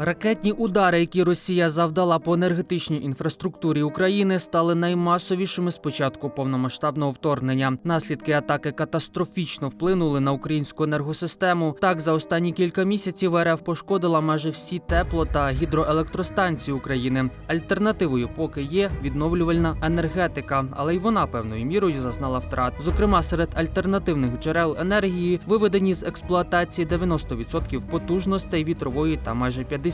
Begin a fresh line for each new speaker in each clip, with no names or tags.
Ракетні удари, які Росія завдала по енергетичній інфраструктурі України, стали наймасовішими з початку повномасштабного вторгнення. Наслідки атаки катастрофічно вплинули на українську енергосистему. Так, за останні кілька місяців РФ пошкодила майже всі тепло та гідроелектростанції України. Альтернативою поки є відновлювальна енергетика, але й вона певною мірою зазнала втрат. Зокрема, серед альтернативних джерел енергії виведені з експлуатації 90% потужностей вітрової та майже 50%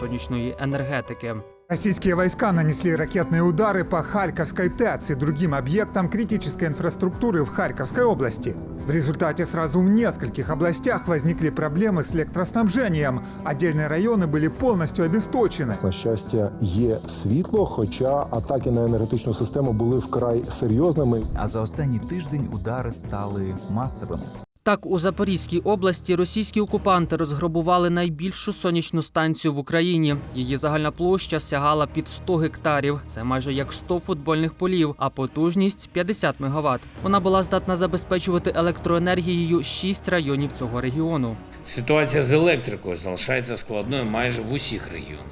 сонячної енергетики.
Российские войска нанесли ракетные удары по Харьковской ТЭЦ и другим объектам критической инфраструктуры в Харьковской области. В результате сразу в нескольких областях возникли проблемы с электроснабжением. Отдельные районы были полностью обесточены.
На щастя, є світло, хоча атаки на енергетичну систему були вкрай серйозними.
А за останній тиждень удари стали масовими.
Так, у Запорізькій області російські окупанти розграбували найбільшу сонячну станцію в Україні. Її загальна площа сягала під 100 гектарів. Це майже як 100 футбольних полів, а потужність 50 мегаватт. Вона була здатна забезпечувати електроенергією 6 районів цього регіону.
Ситуація з електрикою залишається складною майже в усіх регіонах.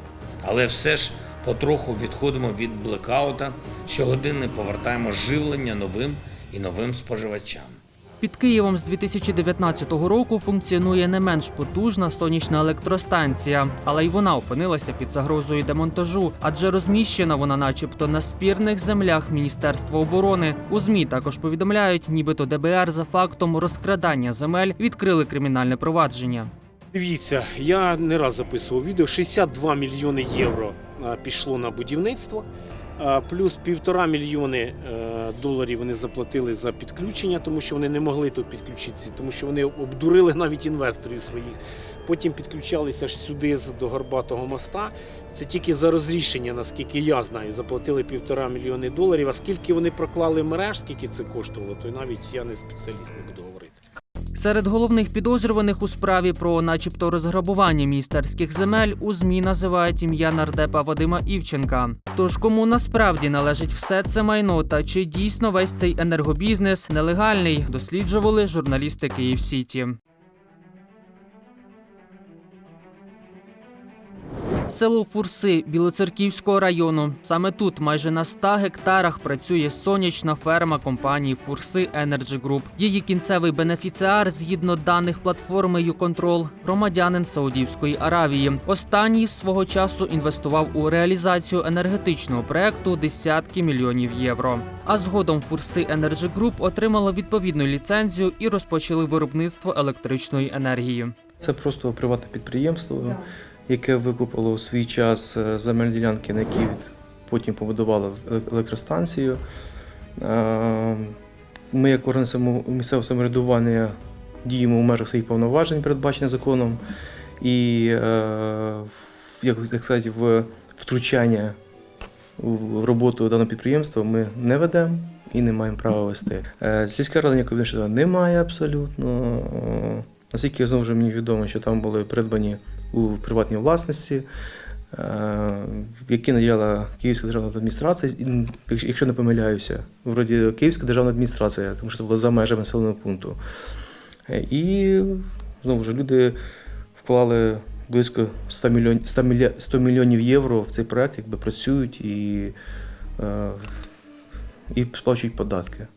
Але все ж потроху відходимо від блекаута, щогодини повертаємо живлення новим і новим споживачам.
Під Києвом з 2019 року функціонує не менш потужна сонячна електростанція, але й вона опинилася під загрозою демонтажу, адже розміщена вона, начебто, на спірних землях Міністерства оборони. У змі також повідомляють, нібито ДБР за фактом розкрадання земель відкрили кримінальне провадження.
Дивіться, я не раз записував відео. 62 мільйони євро пішло на будівництво. Плюс півтора мільйони е, доларів вони заплатили за підключення, тому що вони не могли тут підключитися, тому що вони обдурили навіть інвесторів своїх. Потім підключалися аж сюди до Горбатого моста. Це тільки за розрішення, наскільки я знаю, заплатили півтора мільйони доларів. А скільки вони проклали мереж, скільки це коштувало, то навіть я не спеціаліст не буду говорити.
Серед головних підозрюваних у справі про, начебто, розграбування міністерських земель у змі називають ім'я нардепа Вадима Івченка. Тож кому насправді належить все це майно та чи дійсно весь цей енергобізнес нелегальний, досліджували журналісти Київ Сіті. Село Фурси Білоцерківського району. Саме тут, майже на 100 гектарах, працює сонячна ферма компанії Фурси Energy Group. Її кінцевий бенефіціар, згідно даних платформи «Юконтрол», громадянин Саудівської Аравії. Останній свого часу інвестував у реалізацію енергетичного проекту десятки мільйонів євро. А згодом Фурси Energy Group отримала відповідну ліцензію і розпочали виробництво електричної енергії.
Це просто приватне підприємство, яке викупило у свій час е, земельні ділянки, на які потім побудувало еле- електростанцію. Е, Ми, як органи місцевого самоврядування, діємо в межах своїх повноважень, передбачених законом, і е, як, як сказати, в втручання в роботу даного підприємства ми не ведемо і не маємо права вести. Е, Сільська рада ніякого відношення немає абсолютно. Е, Наскільки знову ж мені відомо, що там були придбані у приватній власності, е, які наділяла Київська державна адміністрація, якщо- не помиляюся, вроді Київська державна адміністрація, тому що це було за межами населеного пункту. Е, І знову ж люди вклали близько 100 мільйонів, 100 мілья- 100 мільйонів євро в цей проект, якби працюють і, е, і сплачують податки.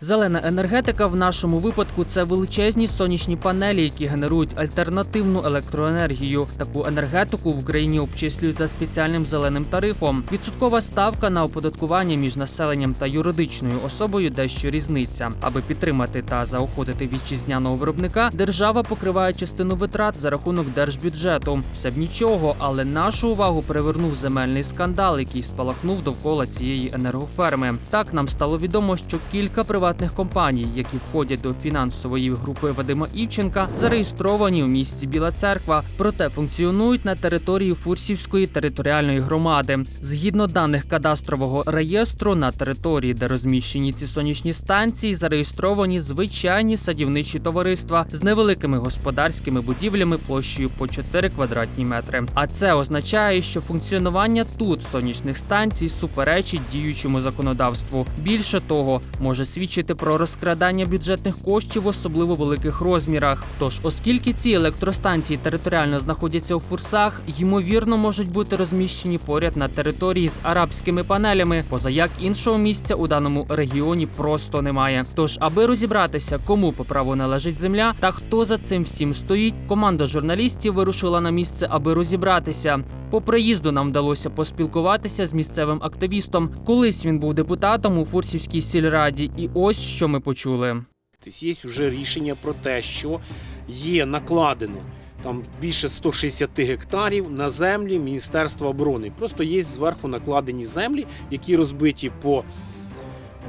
Зелена енергетика в нашому випадку це величезні сонячні панелі, які генерують альтернативну електроенергію. Таку енергетику в Україні обчислюють за спеціальним зеленим тарифом. Відсоткова ставка на оподаткування між населенням та юридичною особою дещо різниця. Аби підтримати та заохотити вітчизняного виробника, держава покриває частину витрат за рахунок держбюджету. Все б нічого, але нашу увагу привернув земельний скандал, який спалахнув довкола цієї енергоферми. Так нам стало відомо, що кілька приватних компаній, які входять до фінансової групи Вадима Івченка, зареєстровані у місті Біла Церква, проте функціонують на території Фурсівської територіальної громади. Згідно даних кадастрового реєстру, на території, де розміщені ці сонячні станції, зареєстровані звичайні садівничі товариства з невеликими господарськими будівлями площею по 4 квадратні метри. А це означає, що функціонування тут сонячних станцій суперечить діючому законодавству. Більше того, може свідчити свідчити про розкрадання бюджетних коштів особливо великих розмірах. Тож, оскільки ці електростанції територіально знаходяться у фурсах, ймовірно можуть бути розміщені поряд на території з арабськими панелями, поза як іншого місця у даному регіоні просто немає. Тож, аби розібратися, кому по праву належить земля та хто за цим всім стоїть, команда журналістів вирушила на місце, аби розібратися. По приїзду нам вдалося поспілкуватися з місцевим активістом. Колись він був депутатом у Фурсівській сільраді, і ось що ми почули.
Тобто є вже рішення про те, що є накладено там більше 160 гектарів на землі Міністерства оборони. Просто є зверху накладені землі, які розбиті по,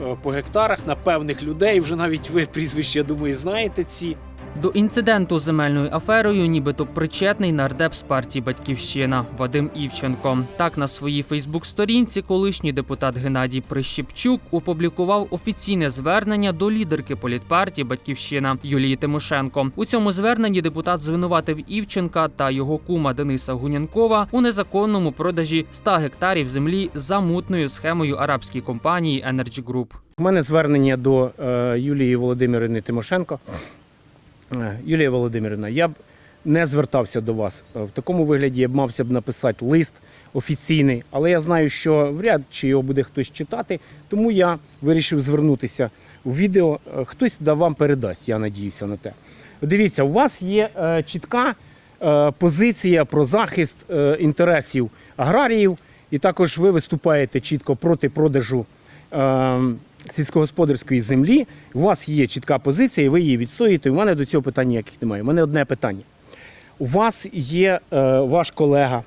е, по гектарах на певних людей. Вже навіть ви прізвище, я думаю, знаєте ці.
До інциденту з земельною аферою, нібито причетний нардеп з партії Батьківщина Вадим Івченко. Так на своїй Фейсбук-сторінці колишній депутат Геннадій Прищепчук опублікував офіційне звернення до лідерки політпартії Батьківщина Юлії Тимошенко. У цьому зверненні депутат звинуватив Івченка та його кума Дениса Гунянкова у незаконному продажі 100 гектарів землі за мутною схемою арабській компанії Energy Group.
У мене звернення до е, Юлії Володимирівни Тимошенко. Е, Юлія Володимирівна, я б не звертався до вас. Е, В такому вигляді я б мався б написати лист офіційний, але я знаю, що вряд чи його буде хтось читати, тому я вирішив звернутися у відео. Е, Хтось да вам передасть, я надіюся на те. Дивіться, у вас є чітка позиція про захист інтересів аграріїв, і також ви виступаєте чітко проти продажу е, сільськогосподарської землі. У вас є чітка позиція, і ви її відстоюєте. У мене до цього питань ніяких немає. У мене одне питання. У вас є е, ваш колега е,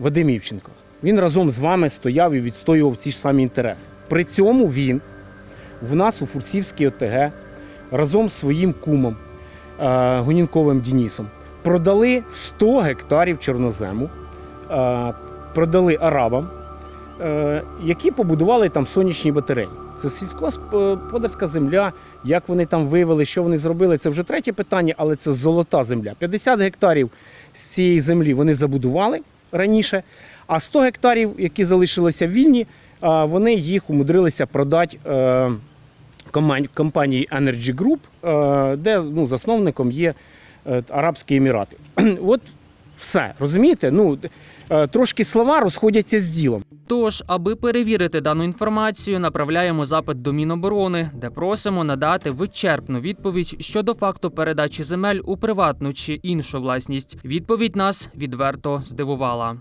Вадим Івченко. Він разом з вами стояв і відстоював ці ж самі інтереси. При цьому він в нас у Фурсівській ОТГ разом з своїм кумом е, Гунінковим Дінісом продали 100 гектарів чорнозему, е, продали арабам, які побудували там сонячні батареї. Це сільськогосподарська земля. Як вони там вивели, що вони зробили, це вже третє питання, але це золота земля. 50 гектарів з цієї землі вони забудували раніше, а 100 гектарів, які залишилися вільні, вони їх умудрилися продати е, компанії Energy Group, е, де ну, засновником є е, Арабські Емірати. От все, розумієте? Ну, е, трошки слова розходяться з ділом.
Тож, аби перевірити дану інформацію, направляємо запит до Міноборони, де просимо надати вичерпну відповідь щодо факту передачі земель у приватну чи іншу власність. Відповідь нас відверто здивувала.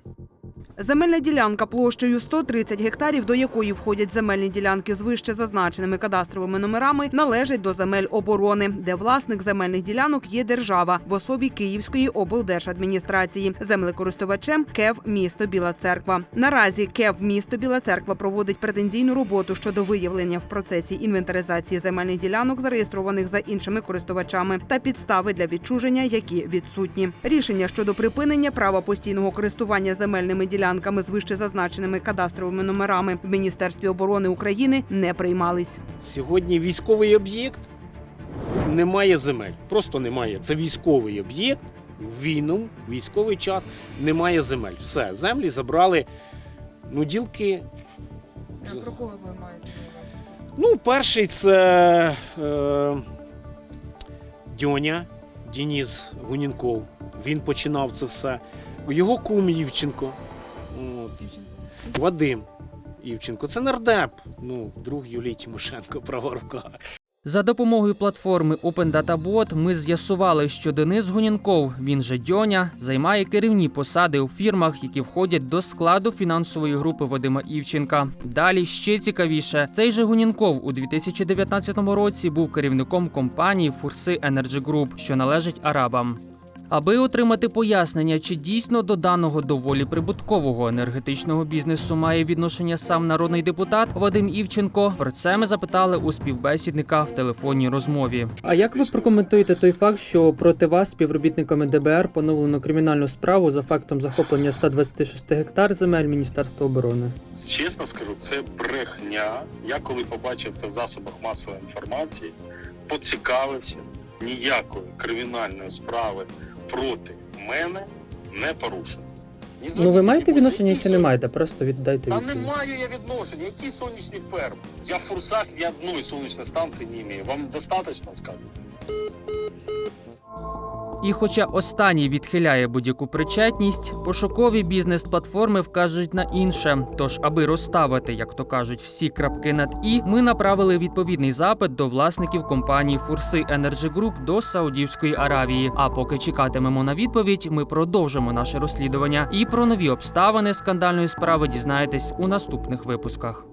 Земельна ділянка площею 130 гектарів, до якої входять земельні ділянки з вище зазначеними кадастровими номерами, належить до земель оборони, де власник земельних ділянок є держава в особі Київської облдержадміністрації. Землекористувачем КЕВ місто Біла Церква. Наразі КЕВ місто Біла Церква проводить претензійну роботу щодо виявлення в процесі інвентаризації земельних ділянок, зареєстрованих за іншими користувачами, та підстави для відчуження, які відсутні. Рішення щодо припинення права постійного користування земельними ділянками з вище зазначеними кадастровими номерами в Міністерстві оборони України не приймались.
Сьогодні військовий об'єкт немає земель. Просто немає. Це військовий об'єкт. В війну, військовий час немає земель. Все, землі забрали. Ну, ділки.
Про кого ви маєте?
Ну, перший це е, Дьоня Дініс Гунінков. Він починав це все. Його кум Івченко. Вадим Івченко. Це нардеп. Ну, друг Юлії Тимошенко, права рука.
За допомогою платформи Open Data Bot ми з'ясували, що Денис Гунінков, він же Дьоня, займає керівні посади у фірмах, які входять до складу фінансової групи Вадима Івченка. Далі ще цікавіше, цей же Гунінков у 2019 році був керівником компанії Фурси Energy Group, що належить арабам. Аби отримати пояснення, чи дійсно до даного доволі прибуткового енергетичного бізнесу має відношення сам народний депутат Вадим Івченко, про це ми запитали у співбесідника в телефонній розмові.
А як ви прокоментуєте той факт, що проти вас співробітниками ДБР поновлено кримінальну справу за фактом захоплення 126 гектар земель Міністерства оборони?
Чесно скажу, це брехня. Я коли побачив це в засобах масової інформації, поцікавився, ніякої кримінальної справи проти мене не порушено. Ні
Ну ви маєте відношення чи не маєте? Просто віддайте
Та
відповідь.
не маю я відношення. Які сонячні ферми? Я в Фурсах ні одної сонячної станції не маю. Вам достатньо сказати?
І хоча останній відхиляє будь-яку причетність, пошукові бізнес-платформи вказують на інше. Тож, аби розставити, як то кажуть, всі крапки над і, ми направили відповідний запит до власників компанії Фурси Energy Group до Саудівської Аравії. А поки чекатимемо на відповідь, ми продовжимо наше розслідування. І про нові обставини скандальної справи дізнаєтесь у наступних випусках.